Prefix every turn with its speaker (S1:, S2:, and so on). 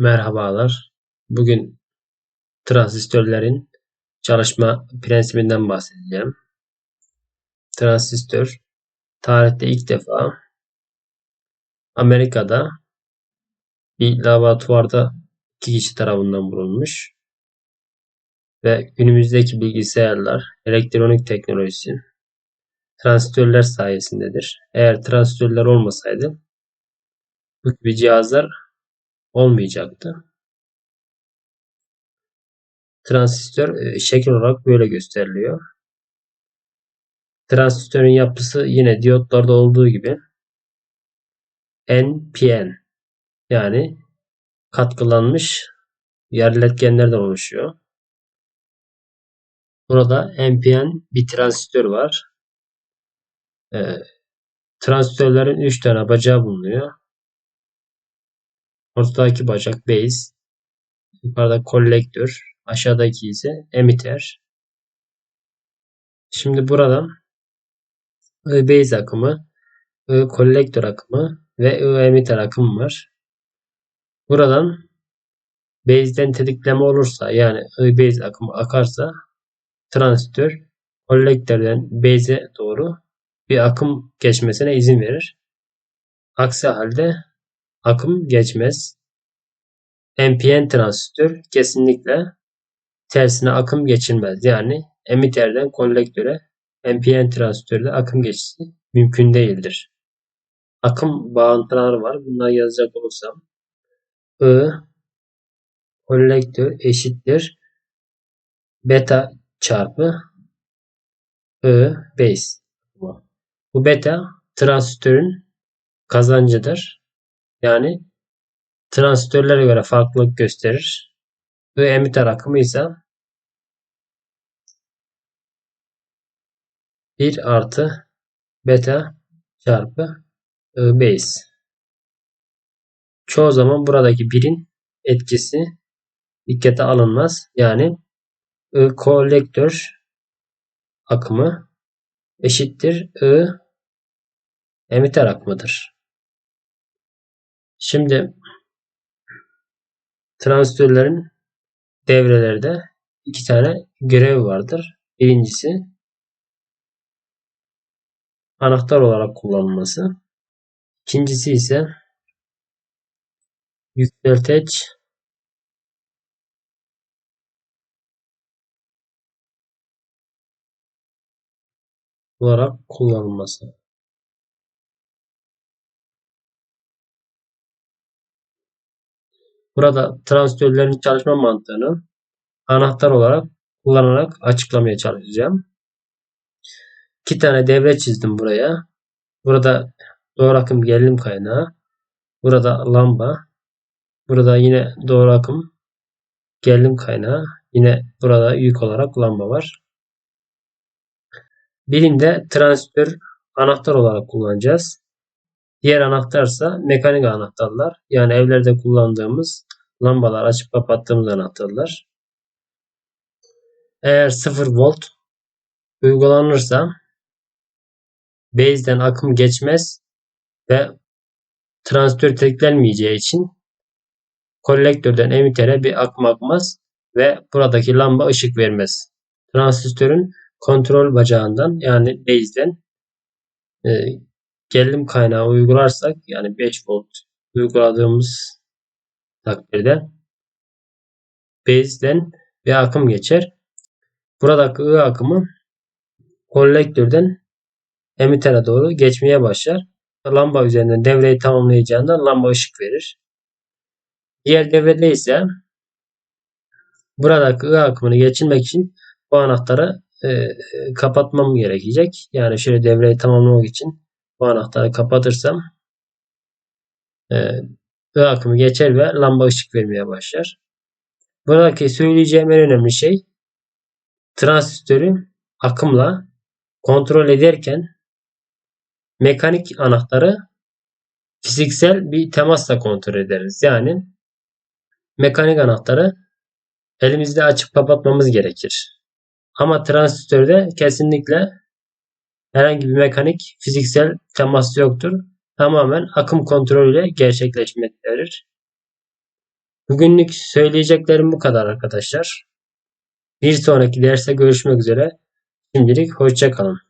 S1: Merhabalar. Bugün transistörlerin çalışma prensibinden bahsedeceğim. Transistör tarihte ilk defa Amerika'da bir laboratuvarda iki kişi tarafından bulunmuş ve günümüzdeki bilgisayarlar, elektronik teknolojisi transistörler sayesindedir. Eğer transistörler olmasaydı bu gibi cihazlar olmayacaktı. Transistör e, şekil olarak böyle gösteriliyor. Transistörün yapısı yine diyotlarda olduğu gibi NPN yani katkılanmış yerletkenlerden oluşuyor. Burada NPN bir transistör var. E, transistörlerin 3 tane bacağı bulunuyor. Ortadaki bacak base. Yukarıda kolektör. Aşağıdaki ise emitter. Şimdi buradan I base akımı, I kolektör akımı ve I emitter akımı var. Buradan base'den tetikleme olursa yani I base akımı akarsa transistör kolektörden base'e doğru bir akım geçmesine izin verir. Aksi halde akım geçmez. NPN transistör kesinlikle tersine akım geçirmez. Yani emitterden kolektöre NPN transistörde akım geçişi mümkün değildir. Akım bağıntıları var. Bunları yazacak olursam I kolektör eşittir beta çarpı I base. Bu beta transistörün kazancıdır. Yani transistörlere göre farklılık gösterir. Ve emitter akımı ise 1 artı beta çarpı I base. Çoğu zaman buradaki birin etkisi dikkate alınmaz. Yani I kolektör akımı eşittir I emitter akımıdır. Şimdi transistörlerin devrelerde iki tane görev vardır. Birincisi anahtar olarak kullanılması. İkincisi ise yükselteç olarak kullanılması. Burada transistörlerin çalışma mantığını anahtar olarak kullanarak açıklamaya çalışacağım. İki tane devre çizdim buraya. Burada doğru akım gerilim kaynağı. Burada lamba. Burada yine doğru akım gerilim kaynağı. Yine burada yük olarak lamba var. Birinde transistör anahtar olarak kullanacağız. Diğer anahtarsa mekanik anahtarlar. Yani evlerde kullandığımız lambalar açıp kapattığımız anahtarlar. Eğer 0 volt uygulanırsa base'den akım geçmez ve transistör tetiklenmeyeceği için kolektörden emitere bir akım akmaz ve buradaki lamba ışık vermez. Transistörün kontrol bacağından yani base'den e, gerilim kaynağı uygularsak yani 5 volt uyguladığımız takdirde base'den bir akım geçer. Buradaki I akımı kolektörden emittere doğru geçmeye başlar. Lamba üzerinden devreyi tamamlayacağında lamba ışık verir. Diğer devrede ise buradaki I akımını geçirmek için bu anahtarı e, kapatmam gerekecek. Yani şöyle devreyi tamamlamak için bu anahtarı kapatırsam e, akımı geçer ve lamba ışık vermeye başlar. Buradaki söyleyeceğim en önemli şey transistörü akımla kontrol ederken mekanik anahtarı fiziksel bir temasla kontrol ederiz. Yani mekanik anahtarı elimizde açıp kapatmamız gerekir. Ama transistörde kesinlikle herhangi bir mekanik fiziksel temas yoktur. Tamamen akım kontrolüyle gerçekleşmektedir. Bugünlük söyleyeceklerim bu kadar arkadaşlar. Bir sonraki derste görüşmek üzere. Şimdilik hoşça kalın.